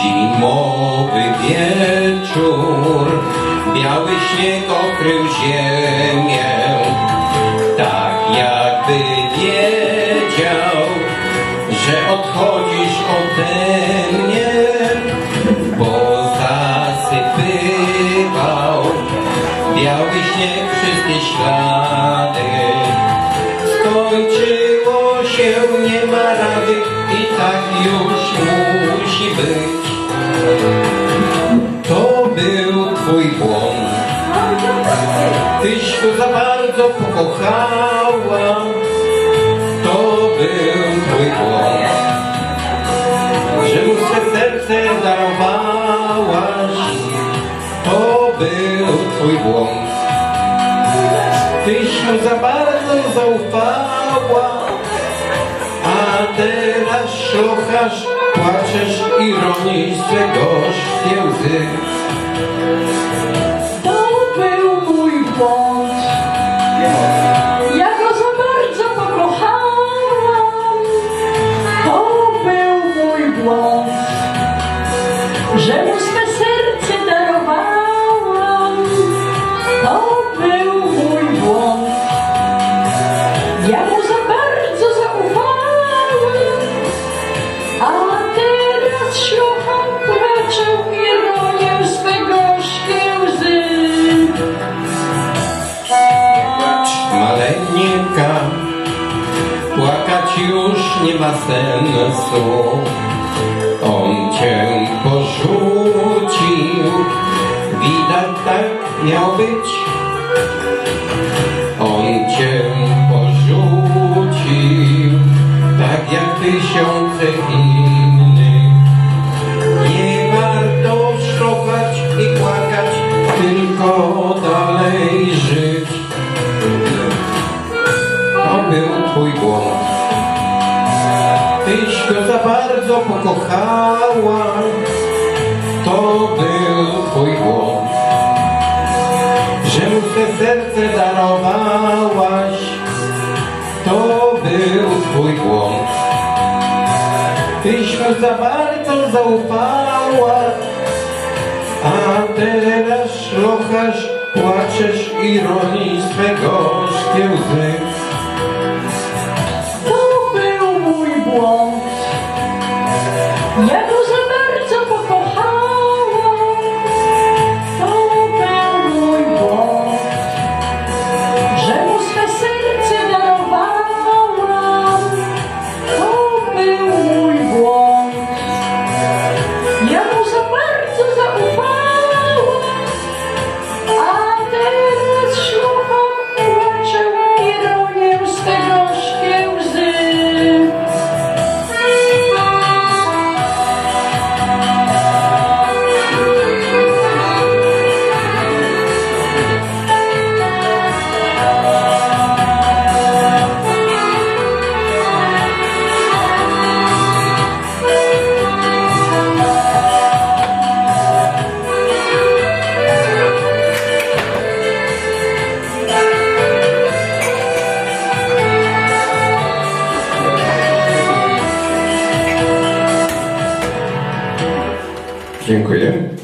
Zimowy wieczór, biały śnieg okrył ziemię, tak jakby wiedział, że odchodzisz ode mnie, bo zasypywał biały śnieg wszystkie ślady. Skończyło się, nie ma rady i tak już być. To był twój błąd. Tyś go za bardzo pokochała. To był twój błąd. Że mu swe serce darowałaś. To był twój błąd. Tyś mu za bardzo zaufała. A teraz szlochasz, płaczesz i ronisz gorzkie łzy. Nie ma sensu. On cię porzucił, widać tak miał być. On cię porzucił, tak jak tysiące innych. Nie warto szukać i płakać, tylko dalej żyć. To był twój błąd. Tyś go za bardzo pokochała. To był twój błąd. Że mu swe serce darowałaś. To był twój błąd. Tyś mu za bardzo zaufała. A teraz szlochasz, płaczesz i ronisz swe gorzkie łzy. Dziękuję.